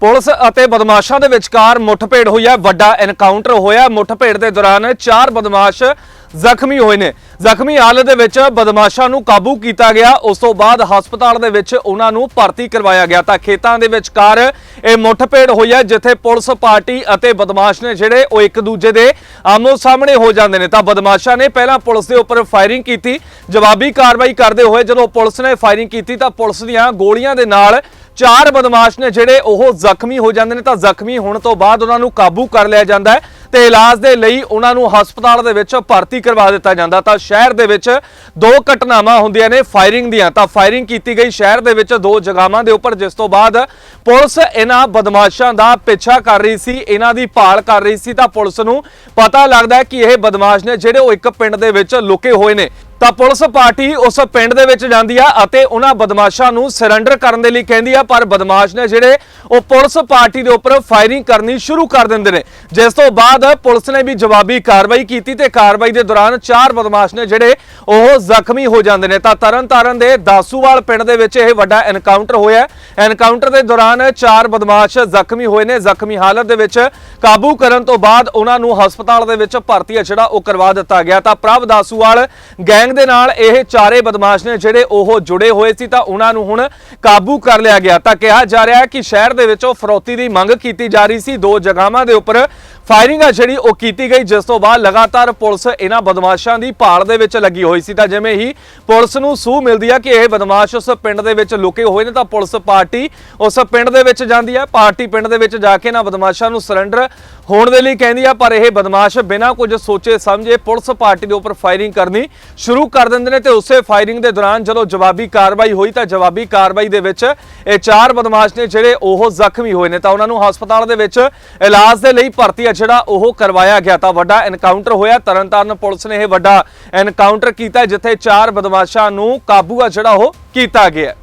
Police ਅਤੇ ਬਦਮਾਸ਼ਾਂ ਦੇ ਵਿਚਕਾਰ ਮੁੱਠਭੇੜ ਹੋਈ ਹੈ, ਵੱਡਾ ਐਨਕਾਊਂਟਰ ਹੋਇਆ। ਮੁੱਠਭੇੜ ਦੇ ਦੌਰਾਨ ਚਾਰ ਬਦਮਾਸ਼ ਜ਼ਖਮੀ ਹੋਏ ਨੇ। ਜ਼ਖਮੀ ਹਾਲਤ ਦੇ ਵਿੱਚ ਬਦਮਾਸ਼ਾਂ ਨੂੰ ਕਾਬੂ ਕੀਤਾ ਗਿਆ। ਉਸ ਤੋਂ ਬਾਅਦ ਹਸਪਤਾਲ ਦੇ ਵਿੱਚ ਉਹਨਾਂ ਨੂੰ ਭਰਤੀ ਕਰਵਾਇਆ ਗਿਆ। ਤਾਂ ਖੇਤਾਂ ਦੇ ਵਿਚਕਾਰ ਇਹ ਮੁੱਠਭੇੜ ਹੋਈ ਹੈ, ਜਿੱਥੇ ਪੁਲਿਸ ਪਾਰਟੀ ਅਤੇ ਬਦਮਾਸ਼ ਨੇ ਜਿਹੜੇ ਉਹ ਇੱਕ ਦੂਜੇ ਦੇ ਆਮੋ ਸਾਹਮਣੇ ਹੋ ਜਾਂਦੇ ਨੇ। ਤਾਂ ਬਦਮਾਸ਼ਾਂ ਨੇ ਪਹਿਲਾਂ ਪੁਲਿਸ ਦੇ ਉੱਪਰ ਫਾਇਰਿੰਗ ਕੀਤੀ। ਜਵਾਬੀ ਕਾਰਵਾਈ ਕਰਦੇ ਹੋਏ ਜਦੋਂ ਪੁਲਿਸ ਨੇ ਫਾਇਰਿੰਗ ਕੀਤੀ ਤਾਂ ਪੁਲਿਸ ਦੀਆਂ ਗੋਲੀਆਂ ਦੇ ਨਾਲ ਚਾਰ ਬਦਮਾਸ਼ ਨੇ ਜਿਹੜੇ ਉਹ ਜ਼ਖਮੀ ਹੋ ਜਾਂਦੇ ਨੇ ਤਾਂ ਜ਼ਖਮੀ ਹੋਣ ਤੋਂ ਬਾਅਦ ਉਹਨਾਂ ਨੂੰ ਕਾਬੂ ਕਰ ਲਿਆ ਜਾਂਦਾ ਹੈ ਤੇ ਇਲਾਜ ਦੇ ਲਈ ਉਹਨਾਂ ਨੂੰ ਹਸਪਤਾਲ ਦੇ ਵਿੱਚ ਭਰਤੀ ਕਰਵਾ ਦਿੱਤਾ ਜਾਂਦਾ ਤਾਂ ਸ਼ਹਿਰ ਦੇ ਵਿੱਚ ਦੋ ਘਟਨਾਵਾਂ ਹੁੰਦੀਆਂ ਨੇ ਫਾਇਰਿੰਗ ਦੀਆਂ ਤਾਂ ਫਾਇਰਿੰਗ ਕੀਤੀ ਗਈ ਸ਼ਹਿਰ ਦੇ ਵਿੱਚ ਦੋ ਜਗ੍ਹਾਵਾਂ ਦੇ ਉੱਪਰ ਜਿਸ ਤੋਂ ਬਾਅਦ ਪੁਲਿਸ ਇਹਨਾਂ ਬਦਮਾਸ਼ਾਂ ਦਾ ਪਿੱਛਾ ਕਰ ਰਹੀ ਸੀ, ਇਹਨਾਂ ਦੀ ਭਾਲ ਕਰ ਰਹੀ ਸੀ ਤਾਂ ਪੁਲਿਸ ਨੂੰ ਪਤਾ ਲੱਗਦਾ ਕਿ ਇਹ ਬਦਮਾਸ਼ ਨੇ ਜਿਹੜੇ ਉਹ ਇੱਕ ਪਿੰਡ ਦੇ ਵਿੱਚ ਲੁਕੇ ਹੋਏ ਨੇ। ਤਾਂ ਪੁਲਿਸ ਪਾਰਟੀ ਉਸ ਪਿੰਡ ਦੇ ਵਿੱਚ ਜਾਂਦੀ ਆ ਅਤੇ ਉਹਨਾਂ ਬਦਮਾਸ਼ਾਂ ਨੂੰ ਸਰੈਂਡਰ ਕਰਨ ਦੇ ਲਈ ਕਹਿੰਦੀ ਆ, ਪਰ ਬਦਮਾਸ਼ ਨੇ ਜਿਹੜੇ ਉਹ ਪੁਲਿਸ ਪਾਰਟੀ ਦੇ ਉੱਪਰ ਫਾਇਰਿੰਗ ਕਰਨੀ ਸ਼ੁਰੂ ਕਰ ਦਿੰਦੇ ਨੇ। ਜਿਸ ਤੋਂ ਬਾਅਦ ਪੁਲਿਸ ਨੇ ਵੀ ਜਵਾਬੀ ਕਾਰਵਾਈ ਕੀਤੀ ਤੇ ਕਾਰਵਾਈ ਦੇ ਦੌਰਾਨ ਚਾਰ ਬਦਮਾਸ਼ ਨੇ ਜਿਹੜੇ ਉਹ ਜ਼ਖਮੀ ਹੋ ਜਾਂਦੇ ਨੇ। ਤਾਂ ਤਰਨਤਾਰਨ ਦੇ ਦਾਸੂਵਾਲ ਪਿੰਡ ਦੇ ਵਿੱਚ ਇਹ ਵੱਡਾ ਐਨਕਾਊਂਟਰ ਹੋਇਆ। ਐਨਕਾਊਂਟਰ ਦੇ ਦੌਰਾਨ ਚਾਰ ਬਦਮਾਸ਼ ਜ਼ਖਮੀ ਹੋਏ ਨੇ। ਜ਼ਖਮੀ ਹਾਲਤ ਦੇ ਵਿੱਚ ਕਾਬੂ ਕਰਨ ਤੋਂ ਬਾਅਦ ਉਹਨਾਂ ਨੂੰ ਹਸਪਤਾਲ ਦੇ ਵਿੱਚ ਭਰਤੀ ਹੈ ਜਿਹੜਾ ਉਹ ਕਰਵਾ ਦਿੱਤਾ ਗਿਆ। ਤਾਂ ਪ੍ਰਭ ਦਾਸੂਵਾਲ ਗੈਂਗ ਦੇ ਨਾਲ ਇਹ ਚਾਰੇ ਬਦਮਾਸ਼ ਨੇ ਜਿਹੜੇ ਉਹ ਜੁੜੇ ਹੋਏ ਸੀ ਤਾਂ ਉਹਨਾਂ ਨੂੰ ਹੁਣ ਕਾਬੂ ਕਰ ਲਿਆ ਗਿਆ। ਤਾਂ ਕਿਹਾ ਜਾ ਰਿਹਾ ਹੈ ਕਿ ਸ਼ਹਿਰ ਦੇ ਵਿੱਚ ਫਰੋਤੀ ਦੀ ਮੰਗ ਕੀਤੀ ਜਾ ਰਹੀ ਸੀ। ਦੋ ਜਗ੍ਹਾਵਾਂ ਦੇ ਉੱਪਰ ਫਾਇਰਿੰਗ ਆ ਜਿਹੜੀ ਉਹ ਕੀਤੀ ਗਈ, ਜਿਸ ਤੋਂ ਬਾਅਦ ਲਗਾਤਾਰ ਪੁਲਿਸ ਇਹਨਾਂ ਬਦਮਾਸ਼ਾਂ ਦੀ ਭਾਲ ਦੇ ਵਿੱਚ ਲੱਗੀ ਹੋਈ ਸੀ। ਤਾਂ ਜਿਵੇਂ ਹੀ ਪੁਲਿਸ ਨੂੰ ਸੂਹ ਮਿਲਦੀ ਆ ਕਿ ਇਹ ਬਦਮਾਸ਼ ਉਸ ਪਿੰਡ ਦੇ ਵਿੱਚ ਲੁਕੇ ਹੋਏ ਨੇ ਤਾਂ ਪੁਲਿਸ ਪਾਰਟੀ ਉਸ ਪਿੰਡ ਦੇ ਵਿੱਚ ਜਾਂਦੀ ਹੈ ਪਾਰਟੀ ਪਿੰਡ ਦੇ ਵਿੱਚ ਜਾ ਕੇ ਇਹਨਾਂ ਬਦਮਾਸ਼ਾਂ ਨੂੰ ਸਰੈਂਡਰ ਹੋਣ ਦੇ ਲਈ ਕਹਿੰਦੀ ਆ, ਪਰ ਇਹ ਬਦਮਾਸ਼ ਬਿਨਾਂ ਕੁਝ ਸੋਚੇ ਸਮਝੇ ਪੁਲਿਸ ਪਾਰਟੀ ਦੇ ਉੱਪਰ ਫਾਇਰਿੰਗ ਕਰਨੀ ਸ਼ੁਰੂ ਕਰ ਦਿੰਦੇ ਨੇ ਤੇ ਉਸੇ ਫਾਇਰਿੰਗ ਦੇ ਦੌਰਾਨ ਜਦੋਂ ਜਵਾਬੀ ਕਾਰਵਾਈ ਹੋਈ ਤਾਂ ਜਵਾਬੀ ਕਾਰਵਾਈ ਦੇ ਵਿੱਚ ਇਹ ਚਾਰ ਬਦਮਾਸ਼ ਨੇ ਜਿਹੜੇ ਉਹ ਜ਼ਖਮੀ ਹੋਏ ਨੇ। ਤਾਂ ਉਹਨਾਂ ਨੂੰ ਹਸਪਤਾਲ ਦੇ ਵਿੱਚ ਇਲਾਜ ਦੇ ਲਈ ਭਰਤੀ ਆ ਜਿਹੜਾ ਉਹ ਕਰਵਾਇਆ ਗਿਆ। ਤਾਂ ਵੱਡਾ ਐਨਕਾਊਂਟਰ ਹੋਇਆ। ਤਰਨਤਾਰਨ ਪੁਲਿਸ ਨੇ ਇਹ ਵੱਡਾ ਐਨਕਾਊਂਟਰ ਕੀਤਾ ਜਿੱਥੇ ਚਾਰ ਬਦਮਾਸ਼ਾਂ ਨੂੰ ਕਾਬੂ ਆ ਜਿਹੜਾ ਉਹ ਕੀਤਾ ਗਿਆ।